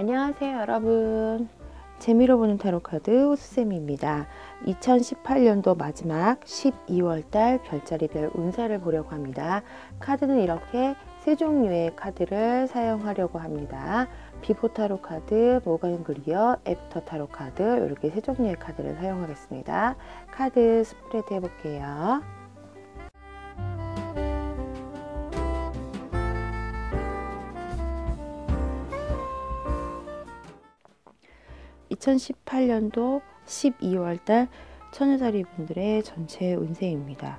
안녕하세요 여러분. 재미로 보는 타로 카드 호수쌤입니다. 2018년도 마지막 12월달 별자리별 운세를 보려고 합니다. 카드는 이렇게 세 종류의 카드를 사용하려고 합니다. 비포 타로 카드, 모건 그리어, 애프터 타로 카드 이렇게 세 종류의 카드를 사용하겠습니다. 카드 스프레드 해볼게요 2018년도 12월달 처녀자리 분들의 전체 운세입니다.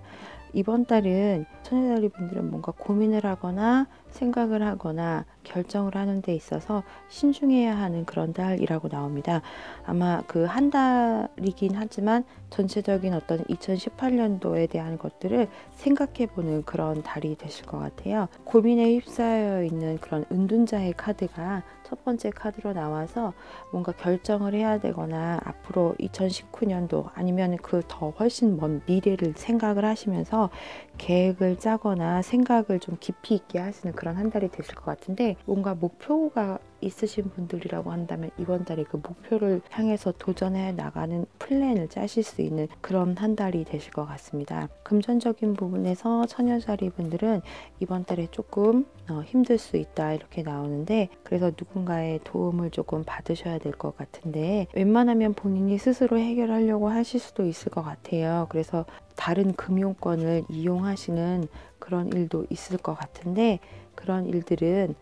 이번 달은 처녀자리 분들은 뭔가 고민을 하거나 생각을 하거나 결정을 하는 데 있어서 신중해야 하는 그런 달이라고 나옵니다. 아마 그 한 달이긴 하지만 전체적인 어떤 2018년도에 대한 것들을 생각해 보는 그런 달이 되실 것 같아요. 고민에 휩싸여 있는 그런 은둔자의 카드가 첫 번째 카드로 나와서 뭔가 결정을 해야 되거나 앞으로 2019년도 아니면 그 더 훨씬 먼 미래를 생각을 하시면서 계획을 짜거나 생각을 좀 깊이 있게 하시는 그런 한 달이 되실 것 같은데 뭔가 목표가 있으신 분들이라고 한다면 이번 달에 그 목표를 향해서 도전해 나가는 플랜을 짜실 수 있는 그런 한 달이 되실 것 같습니다. 금전적인 부분에서 처녀자리 분들은 이번 달에 조금 어, 힘들 수 있다 이렇게 나오는데 그래서 누군가의 도움을 조금 받으셔야 될 것 같은데 웬만하면 본인이 스스로 해결하려고 하실 수도 있을 것 같아요. 그래서 다른 금융권을 이용하시는 그런 일도 있을 것 같은데 그런 일들은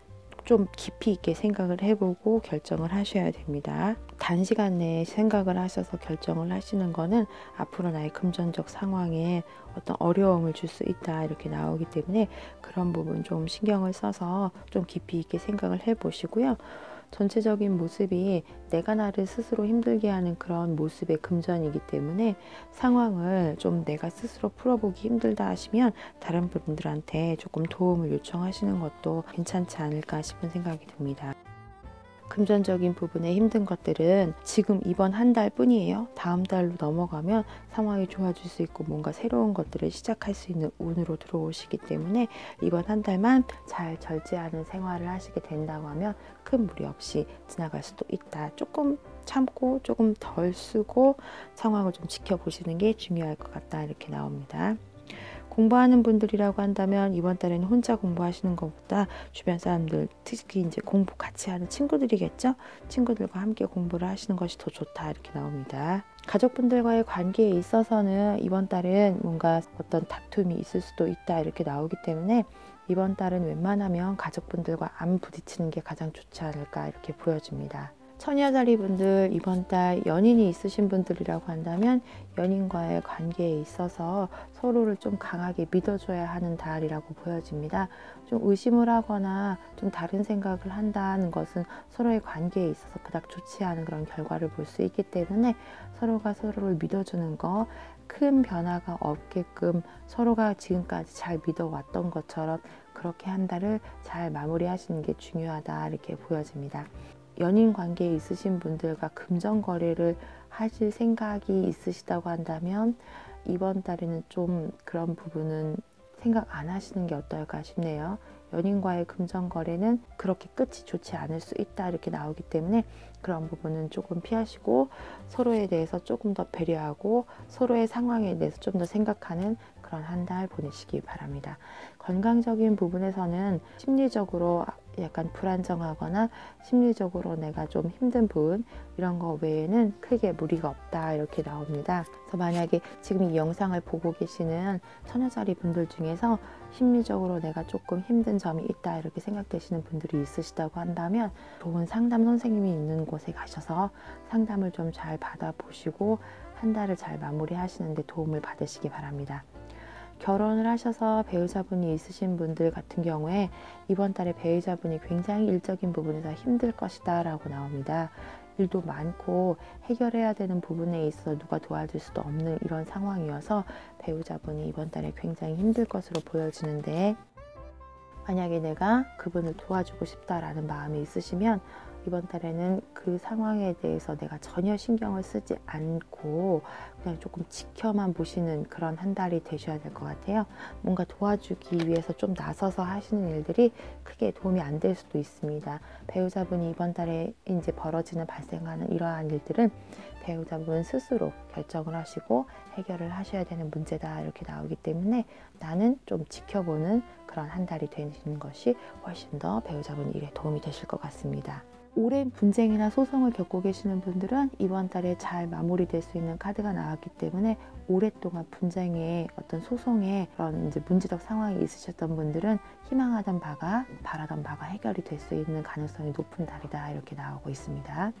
좀 깊이 있게 생각을 해보고 결정을 하셔야 됩니다. 단시간 내에 생각을 하셔서 결정을 하시는 것은 앞으로 나의 금전적 상황에 어떤 어려움을 줄 수 있다 이렇게 나오기 때문에 그런 부분 좀 신경을 써서 좀 깊이 있게 생각을 해보시고요. 전체적인 모습이 내가 나를 스스로 힘들게 하는 그런 모습의 금전이기 때문에 상황을 좀 내가 스스로 풀어보기 힘들다 하시면 다른 분들한테 조금 도움을 요청하시는 것도 괜찮지 않을까 싶은 생각이 듭니다. 금전적인 부분에 힘든 것들은 지금 이번 한 달 뿐이에요. 다음 달로 넘어가면 상황이 좋아질 수 있고 뭔가 새로운 것들을 시작할 수 있는 운으로 들어오시기 때문에 이번 한 달만 잘 절제하는 생활을 하시게 된다고 하면 큰 무리 없이 지나갈 수도 있다. 조금 참고 조금 덜 쓰고 상황을 좀 지켜보시는 게 중요할 것 같다. 이렇게 나옵니다. 공부하는 분들이라고 한다면 이번 달에는 혼자 공부하시는 것보다 주변 사람들 특히 이제 공부 같이 하는 친구들이겠죠? 친구들과 함께 공부를 하시는 것이 더 좋다 이렇게 나옵니다. 가족분들과의 관계에 있어서는 이번 달은 뭔가 어떤 다툼이 있을 수도 있다 이렇게 나오기 때문에 이번 달은 웬만하면 가족분들과 안 부딪히는 게 가장 좋지 않을까 이렇게 보여집니다 처녀자리 분들 이번 달 연인이 있으신 분들이라고 한다면 연인과의 관계에 있어서 서로를 좀 강하게 믿어줘야 하는 달이라고 보여집니다. 좀 의심을 하거나 좀 다른 생각을 한다는 것은 서로의 관계에 있어서 그닥 좋지 않은 그런 결과를 볼 수 있기 때문에 서로가 서로를 믿어주는 거, 큰 변화가 없게끔 서로가 지금까지 잘 믿어왔던 것처럼 그렇게 한 달을 잘 마무리하시는 게 중요하다 이렇게 보여집니다. 연인 관계에 있으신 분들과 금전 거래를 하실 생각이 있으시다고 한다면 이번 달에는 좀 그런 부분은 생각 안 하시는 게 어떨까 싶네요. 연인과의 금전 거래는 그렇게 끝이 좋지 않을 수 있다 이렇게 나오기 때문에 그런 부분은 조금 피하시고 서로에 대해서 조금 더 배려하고 서로의 상황에 대해서 좀 더 생각하는 그런 한 달 보내시기 바랍니다. 건강적인 부분에서는 심리적으로 약간 불안정하거나 심리적으로 내가 좀 힘든 부분 이런 거 외에는 크게 무리가 없다 이렇게 나옵니다. 그래서 만약에 지금 이 영상을 보고 계시는 처녀자리 분들 중에서 심리적으로 내가 조금 힘든 점이 있다 이렇게 생각되시는 분들이 있으시다고 한다면 좋은 상담 선생님이 있는 곳에 가셔서 상담을 좀 잘 받아보시고 한 달을 잘 마무리하시는데 도움을 받으시기 바랍니다. 결혼을 하셔서 배우자분이 있으신 분들 같은 경우에 이번 달에 배우자분이 굉장히 일적인 부분에서 힘들 것이다 라고 나옵니다. 일도 많고 해결해야 되는 부분에 있어서 누가 도와줄 수도 없는 이런 상황이어서 배우자분이 이번 달에 굉장히 힘들 것으로 보여지는데 만약에 내가 그분을 도와주고 싶다라는 마음이 있으시면 이번 달에는 그 상황에 대해서 내가 전혀 신경을 쓰지 않고 그냥 조금 지켜만 보시는 그런 한 달이 되셔야 될 것 같아요. 뭔가 도와주기 위해서 좀 나서서 하시는 일들이 크게 도움이 안 될 수도 있습니다. 배우자분이 이번 달에 이제 벌어지는 발생하는 이러한 일들은 배우자분 스스로 결정을 하시고 해결을 하셔야 되는 문제다 이렇게 나오기 때문에 나는 좀 지켜보는 그런 한 달이 되시는 것이 훨씬 더 배우자분 일에 도움이 되실 것 같습니다. 오랜 분쟁이나 소송을 겪고 계시는 분들은 이번 달에 잘 마무리될 수 있는 카드가 나왔기 때문에 오랫동안 분쟁에 어떤 소송에 그런 이제 문제적 상황이 있으셨던 분들은 희망하던 바가 바라던 바가 해결이 될 수 있는 가능성이 높은 달이다 이렇게 나오고 있습니다.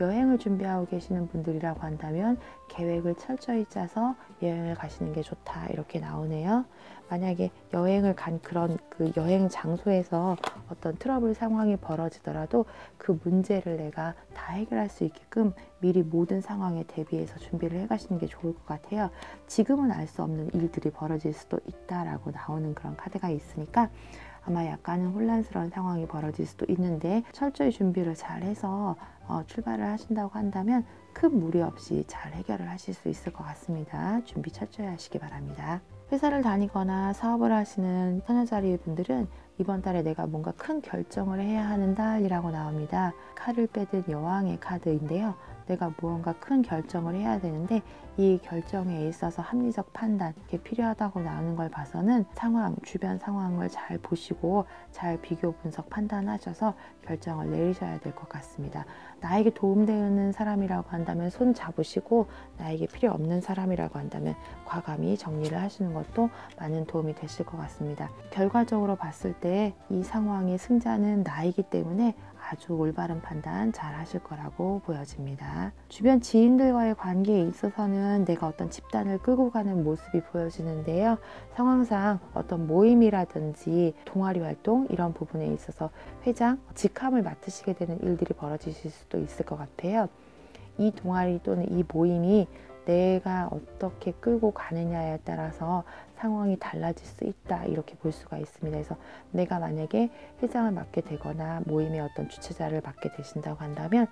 여행을 준비하고 계시는 분들이라고 한다면 계획을 철저히 짜서 여행을 가시는 게 좋다 이렇게 나오네요. 만약에 여행을 간 그런 그 여행 장소에서 어떤 트러블 상황이 벌어지더라도 그 문제를 내가 다 해결할 수 있게끔 미리 모든 상황에 대비해서 준비를 해 가시는 게 좋을 것 같아요. 지금은 알 수 없는 일들이 벌어질 수도 있다라고 나오는 그런 카드가 있으니까 아마 약간은 혼란스러운 상황이 벌어질 수도 있는데 철저히 준비를 잘 해서 어, 출발을 하신다고 한다면 큰 무리 없이 잘 해결을 하실 수 있을 것 같습니다. 준비 철저히 하시기 바랍니다. 회사를 다니거나 사업을 하시는 선녀자리 분들은 이번 달에 내가 뭔가 큰 결정을 해야 하는 달이라고 나옵니다. 칼을 빼든 여왕의 카드인데요. 내가 무언가 큰 결정을 해야 되는데 이 결정에 있어서 합리적 판단 이 필요하다고 나오는 걸 봐서는 상황 주변 상황을 잘 보시고 잘 비교 분석 판단하셔서 결정을 내리셔야 될 것 같습니다. 나에게 도움되는 사람이라고 한다면 손 잡으시고 나에게 필요 없는 사람이라고 한다면 과감히 정리를 하시는 것도 많은 도움이 되실 것 같습니다. 결과적으로 봤을 때 이 상황의 승자는 나이기 때문에 아주 올바른 판단 잘 하실 거라고 보여집니다. 주변 지인들과의 관계에 있어서는 내가 어떤 집단을 끌고 가는 모습이 보여지는데요. 상황상 어떤 모임이라든지 동아리 활동 이런 부분에 있어서 회장, 직함을 맡으시게 되는 일들이 벌어지실 수도 있을 것 같아요. 이 동아리 또는 이 모임이 내가 어떻게 끌고 가느냐에 따라서 상황이 달라질 수 있다 이렇게 볼 수가 있습니다. 그래서 내가 만약에 회장을 맡게 되거나 모임의 어떤 주최자를 맡게 되신다고 한다면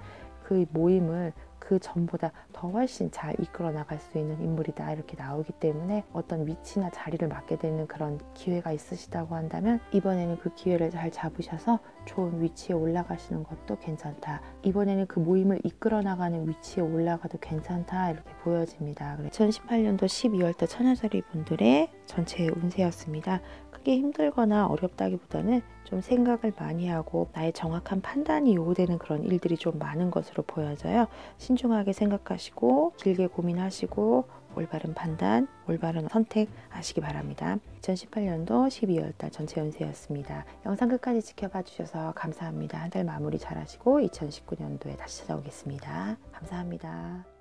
그 모임을 그 전보다 더 훨씬 잘 이끌어 나갈 수 있는 인물이다 이렇게 나오기 때문에 어떤 위치나 자리를 맡게 되는 그런 기회가 있으시다고 한다면 이번에는 그 기회를 잘 잡으셔서 좋은 위치에 올라가시는 것도 괜찮다. 이번에는 그 모임을 이끌어 나가는 위치에 올라가도 괜찮다 이렇게 보여집니다. 2018년도 12월달 처녀자리 분들의 전체 운세였습니다. 크게 힘들거나 어렵다기보다는 좀 생각을 많이 하고 나의 정확한 판단이 요구되는 그런 일들이 좀 많은 것으로 보여져요. 신중하게 생각하시고 길게 고민하시고 올바른 판단, 올바른 선택 하시기 바랍니다. 2018년도 12월달 전체 연세였습니다. 영상 끝까지 지켜봐 주셔서 감사합니다. 한 달 마무리 잘 하시고 2019년도에 다시 찾아오겠습니다. 감사합니다.